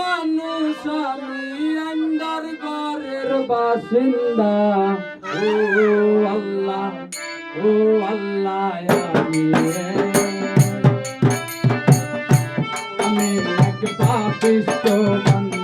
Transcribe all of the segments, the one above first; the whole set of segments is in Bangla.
মানুষ আমি আন্দার ঘরের বাসিন্দা। ও আল্লাহ ও আল্লাহ আমি আমি এক পাপিষ্ট বান্দা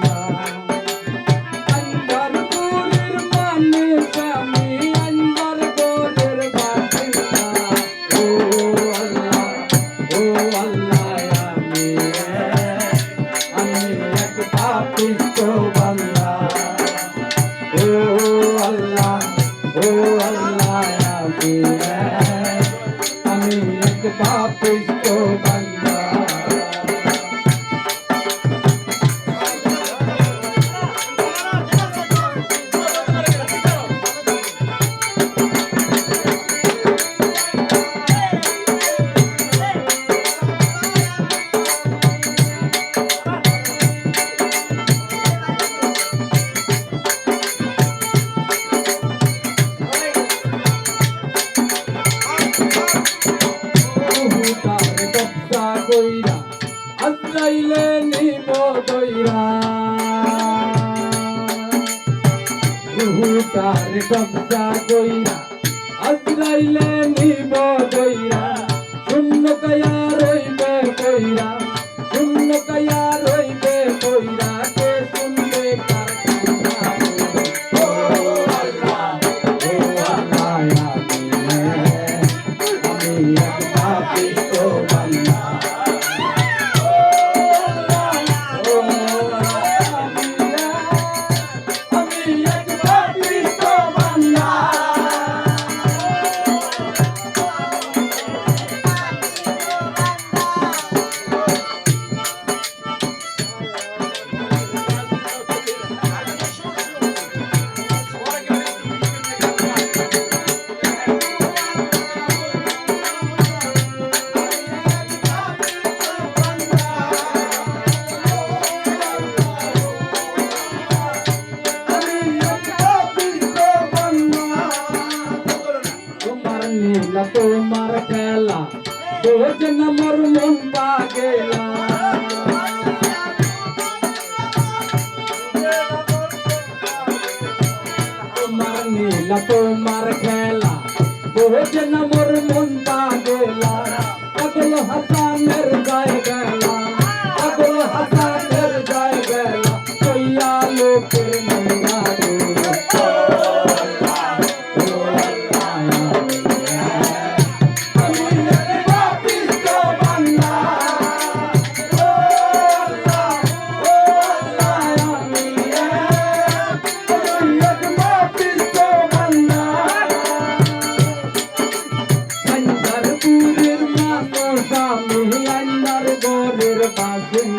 আজরাইলে নিব দইরা তার কবজা কইরা আজরাইলে নিব নীলা তোমার খেলা রোজ নমর মন পাগেলা। তোমার নীলা, তোমার খেলা রোজ নমর মন পাগেলা। পাগল হাসানের গায় গেলা বাসিন্দা